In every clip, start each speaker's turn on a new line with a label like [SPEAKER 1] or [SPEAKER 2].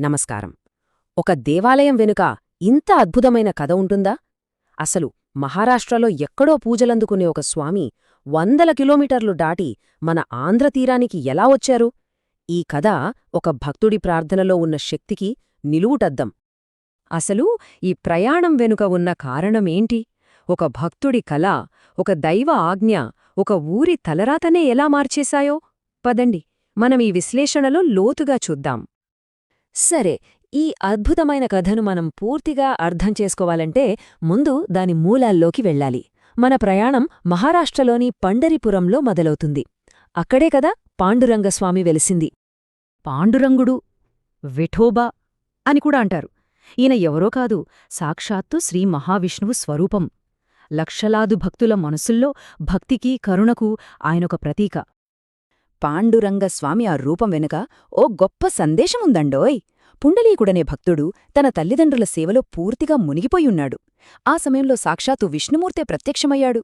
[SPEAKER 1] నమస్కారం. ఒక దేవాలయం వెనుక ఇంత అద్భుతమైన కథ ఉంటుందా? అసలు మహారాష్ట్రలో ఎక్కడో పూజలందుకునే ఒక స్వామి వందల కిలోమీటర్లు దాటి మన ఆంధ్రతీరానికి ఎలా వచ్చారు? ఈ కథ ఒక భక్తుడి ప్రార్థనలో ఉన్న శక్తికి నిలువుటద్దం. అసలు ఈ ప్రయాణం వెనుక ఉన్న కారణమేంటి? ఒక భక్తుడి కళ ఒక దైవ ఆజ్ఞ ఒక ఊరి తలరాతనే ఎలా మార్చేశాయో? పదండి మనం ఈ విశ్లేషణలో లోతుగా చూద్దాం. సరే ఈ అద్భుతమైన కథను మనం పూర్తిగా అర్థం చేసుకోవాలంటే ముందు దాని మూలాల్లోకి వెళ్ళాలి. మన ప్రయాణం మహారాష్ట్రలోని పండరిపురంలో మొదలవుతుంది. అక్కడే కదా పాండురంగస్వామి వెలిసింది. పాండురంగుడు విఠోబా అని కూడా అంటారు. ఈయన ఎవరో కాదు సాక్షాత్తు శ్రీ మహావిష్ణువు స్వరూపం. లక్షలాదు భక్తుల మనసుల్లో భక్తికి కరుణకు ఆయనొక ప్రతీక. పాండురంగస్వామి ఆ రూపం వెనుక ఓ గొప్ప సందేశముందండోయ్. పుండలీకుడనే భక్తుడు తన తల్లిదండ్రుల సేవలో పూర్తిగా మునిగిపోయున్నాడు ఆ సమయంలో సాక్షాత్తు విష్ణుమూర్తే ప్రత్యక్షమయ్యాడు.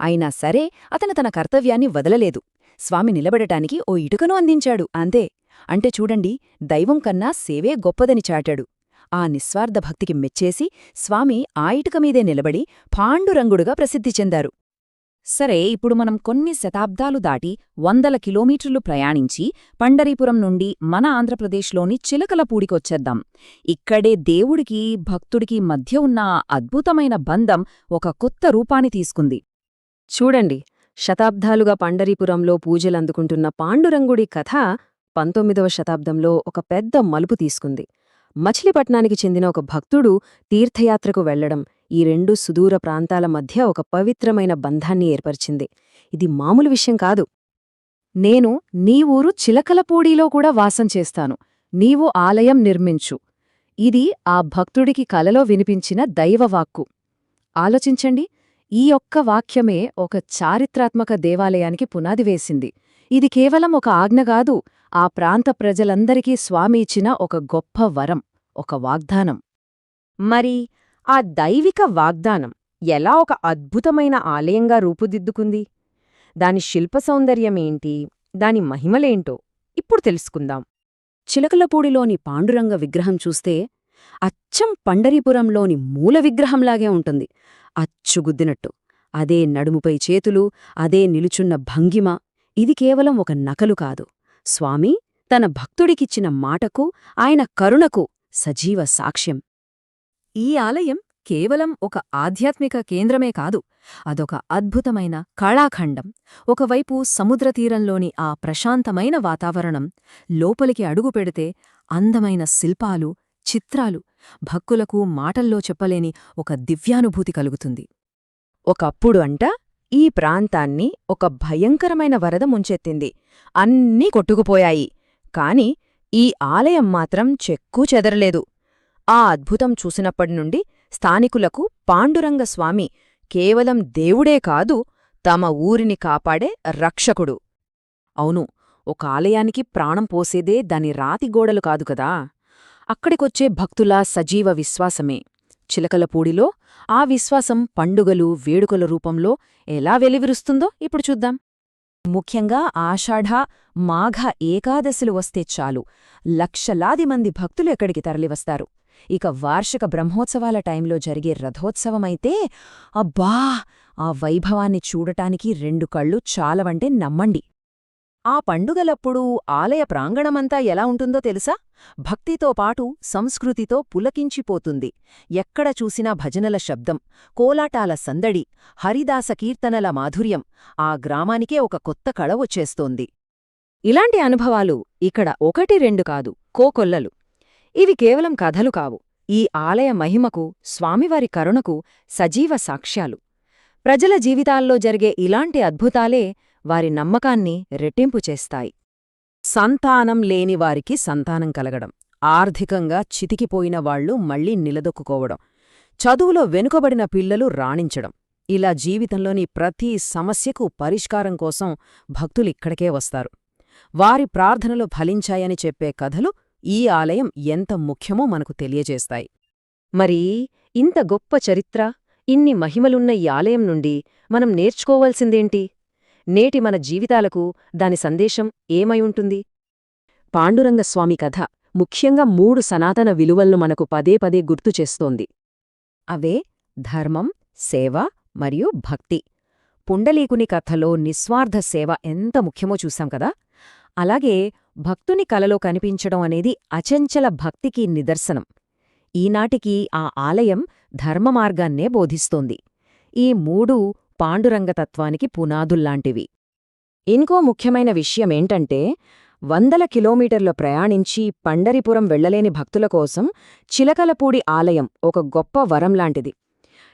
[SPEAKER 1] అయినా సరే అతను తన కర్తవ్యాన్ని వదలలేదు. స్వామి నిలబడటానికి ఓ ఇటుకను అందించాడు. అంతే. అంటే చూడండి దైవం కన్నా సేవే గొప్పదని చాటాడు. ఆ నిస్వార్థ భక్తికి మెచ్చేసి స్వామి ఆ ఇటుక మీదే నిలబడి పాండురంగుడుగా ప్రసిద్ధి చెందారు. సరే ఇప్పుడు మనం కొన్ని శతాబ్దాలు దాటి వందల కిలోమీటర్లు ప్రయాణించి పండరీపురం నుండి మన ఆంధ్రప్రదేశ్లోని చిలకలపూడికొచ్చేద్దాం ఇక్కడే దేవుడికి భక్తుడికి మధ్య ఉన్న అద్భుతమైన బంధం ఒక కొత్త రూపాన్ని తీసుకుంది. చూడండి శతాబ్దాలుగా పండరీపురంలో పూజలందుకుంటున్న పాండురంగుడి కథ పంతొమ్మిదవ శతాబ్దంలో ఒక పెద్ద మలుపు తీసుకుంది. మచిలీపట్నానికి చెందిన ఒక భక్తుడు తీర్థయాత్రకు వెళ్ళడం ఈ రెండు సుదూర ప్రాంతాల మధ్య ఒక పవిత్రమైన బంధాన్ని ఏర్పరిచింది. ఇది మామూలు విషయం కాదు. నేను నీ ఊరు చిలకలపూడిలో కూడా వాసం చేస్తాను. నీవు ఆలయం నిర్మించు. ఇది ఆ భక్తుడికి కలలో వినిపించిన దైవవాక్కు. ఆలోచించండి ఈ ఒక్క వాక్యమే ఒక చారిత్రాత్మక దేవాలయానికి పునాది వేసింది. ఇది కేవలం ఒక ఆజ్ఞ కాదు ఆ ప్రాంత ప్రజలందరికీ స్వామి ఇచ్చిన ఒక గొప్ప వరం. ఒక వాగ్దానం. మరి ఆ దైవిక వాగ్దానం ఎలా ఒక అద్భుతమైన ఆలయంగా రూపుదిద్దుకుంది? దాని శిల్ప సౌందర్యమేంటి దాని మహిమలేంటో ఇప్పుడు తెలుసుకుందాం. చిలకలపూడిలోని పాండురంగ విగ్రహం చూస్తే అచ్చం పండరీపురంలోని మూల విగ్రహంలాగే ఉంటుంది. అచ్చుగుద్దినట్టు. అదే నడుముపై చేతులు అదే నిలుచున్న భంగిమ. ఇది కేవలం ఒక నకలు కాదు. స్వామి తన భక్తుడికిచ్చిన మాటకు ఆయన కరుణకు సజీవ సాక్ష్యం. ఈ ఆలయం కేవలం ఒక ఆధ్యాత్మిక కేంద్రమే కాదు అదొక అద్భుతమైన కళాఖండం. ఒకవైపు సముద్రతీరంలోని ఆ ప్రశాంతమైన వాతావరణం లోపలికి అడుగుపెడితే అందమైన శిల్పాలు చిత్రాలు భక్కులకు మాటల్లో చెప్పలేని ఒక దివ్యానుభూతి కలుగుతుంది. ఒకప్పుడు అంట ఈ ప్రాంతాన్ని ఒక భయంకరమైన వరద ముంచెత్తింది. అన్నీ కొట్టుకుపోయాయి. కాని ఈ ఆలయం మాత్రం చెక్కూ చెదరలేదు. ఆ అద్భుతం చూసినప్పటి నుండి స్థానికులకు పాండురంగస్వామి కేవలం దేవుడే కాదు తమ ఊరిని కాపాడే రక్షకుడు. అవును ఒక ఆలయానికి ప్రాణం పోసేదే దాని రాతిగోడలు కాదు కదా. అక్కడికొచ్చే భక్తుల సజీవ విశ్వాసమే. చిలకలపూడిలో ఆ విశ్వాసం పండుగలు వేడుకల రూపంలో ఎలా వెలివిరుస్తుందో ఇప్పుడు చూద్దాం. ముఖ్యంగా ఆషాఢ మాఘ ఏకాదశులు వస్తే చాలు. లక్షలాది మంది భక్తులు ఎక్కడికి తరలివస్తారు. ఇక వార్షిక బ్రహ్మోత్సవాల టైంలో జరిగే రథోత్సవమైతే అబ్బా! ఆ వైభవాన్ని చూడటానికి రెండు కళ్ళు చాలవంటే నమ్మండి. ఆ పండుగలప్పుడు ఆలయ ప్రాంగణమంతా ఎలా ఉంటుందో తెలుసా? భక్తితో పాటు సంస్కృతితో పులకించిపోతుంది. ఎక్కడ చూసినా భజనల శబ్దం కోలాటాల సందడి హరిదాస కీర్తనల మాధుర్యం ఆ గ్రామానికే ఒక కొత్త కళ వచ్చేస్తోంది. ఇలాంటి అనుభవాలు ఇక్కడ ఒకటి రెండు కాదు కోకొల్లలు. ఇవి కేవలం కథలు కావు. ఈ ఆలయ మహిమకు స్వామివారి కరుణకు సజీవ సాక్ష్యాలు. ప్రజల జీవితాల్లో జరిగే ఇలాంటి అద్భుతాలే వారి నమ్మకాన్ని రెట్టింపు చేస్తాయి. సంతానం లేనివారికి సంతానం కలగడం ఆర్థికంగా చితికిపోయిన వాళ్ళు మళ్ళీ నిలదొక్కుకోవడం చదువులో వెనుకబడిన పిల్లలు రాణించడం ఇలా జీవితంలోని ప్రతి సమస్యకు పరిష్కారం కోసం భక్తులిక్కడికే వస్తారు. వారి ప్రార్థనలు ఫలించాయని చెప్పే కథలు ఈ ఆలయం ఎంత ముఖ్యమో మనకు తెలియజేస్తాయి. మరి ఇంత గొప్ప చరిత్ర ఇన్ని మహిమలున్న ఈ ఆలయం నుండి మనం నేర్చుకోవాల్సిందేంటి? నేటి మన జీవితాలకు దాని సందేశం ఏమైయుంటుంది? పాండురంగస్వామి కథ
[SPEAKER 2] ముఖ్యంగా మూడు సనాతన విలువలను మనకు పదే పదే గుర్తు చేస్తోంది.
[SPEAKER 1] అవే ధర్మం సేవ మరియు భక్తి. పుండలీకుని కథలో నిస్వార్థ సేవ ఎంత ముఖ్యమో చూశాం కదా? అలాగే భక్తుని కలలో కనిపించడం అనేది అచంచల భక్తికి నిదర్శనం. ఈనాటికి ఆ ఆలయం ధర్మమార్గాన్నే బోధిస్తోంది. ఈ మూడు పాండురంగతత్వానికి పునాదుల్లాంటివి. ఇంకో ముఖ్యమైన విషయమేంటంటే వందల కిలోమీటర్ల ప్రయాణించి పండరిపురం వెళ్ళలేని భక్తుల కోసం చిలకలపూడి ఆలయం ఒక గొప్ప వరంలాంటిది.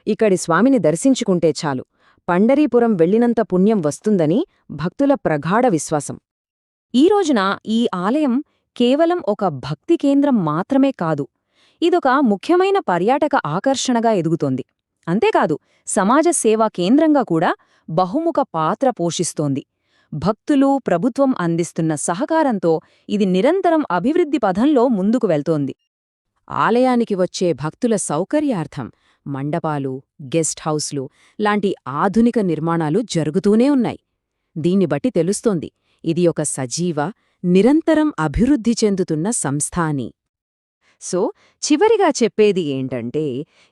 [SPEAKER 1] ఇక్కడి స్వామిని దర్శించుకుంటే చాలు. పండరీపురం వెళ్ళినంత పుణ్యం వస్తుందని భక్తుల ప్రగాఢ విశ్వాసం. ఈ రోజున ఈ ఆలయం కేవలం ఒక భక్తి కేంద్రం మాత్రమే కాదు ఇదొక ముఖ్యమైన పర్యాటక ఆకర్షణగా ఎదుగుతోంది. అంతేకాదు సమాజ సేవా కేంద్రంగా కూడా బహుముఖ పాత్ర పోషిస్తోంది. భక్తులు ప్రభుత్వం అందిస్తున్న సహకారంతో ఇది నిరంతరం అభివృద్ధి పథంలో ముందుకు వెళ్తోంది. ఆలయానికి వచ్చే భక్తుల సౌకర్యార్థం మండపాలు గెస్ట్ హౌస్లు లాంటి ఆధునిక నిర్మాణాలు జరుగుతూనే ఉన్నాయి. దీన్ని బట్టి తెలుస్తోంది ఇది ఒక సజీవ నిరంతరం అభివృద్ధి చెందుతున్న సంస్థ అని. సో చివరిగా చెప్పేది ఏంటంటే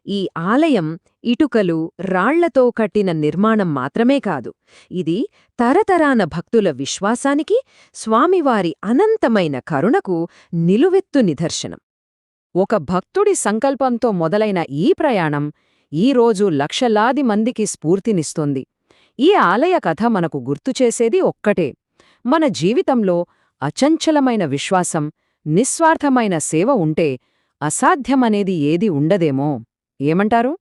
[SPEAKER 1] ఈ ఆలయం ఇటుకలు రాళ్ళతో కట్టిన నిర్మాణం మాత్రమే కాదు. ఇది తరతరాన భక్తుల విశ్వాసానికి స్వామివారి అనంతమైన కరుణకు నిలువెత్తు నిదర్శనం. ఒక భక్తుడి సంకల్పంతో మొదలైన ఈ ప్రయాణం ఈరోజు లక్షలాది మందికి స్ఫూర్తినిస్తోంది. ఈ ఆలయ కథ మనకు గుర్తుచేసేది ఒక్కటే. మన జీవితంలో అచంచలమైన విశ్వాసం నిస్వార్థమైన సేవ ఉంటే అసాధ్యమనేది ఏది ఉండదేమో. ఏమంటారు?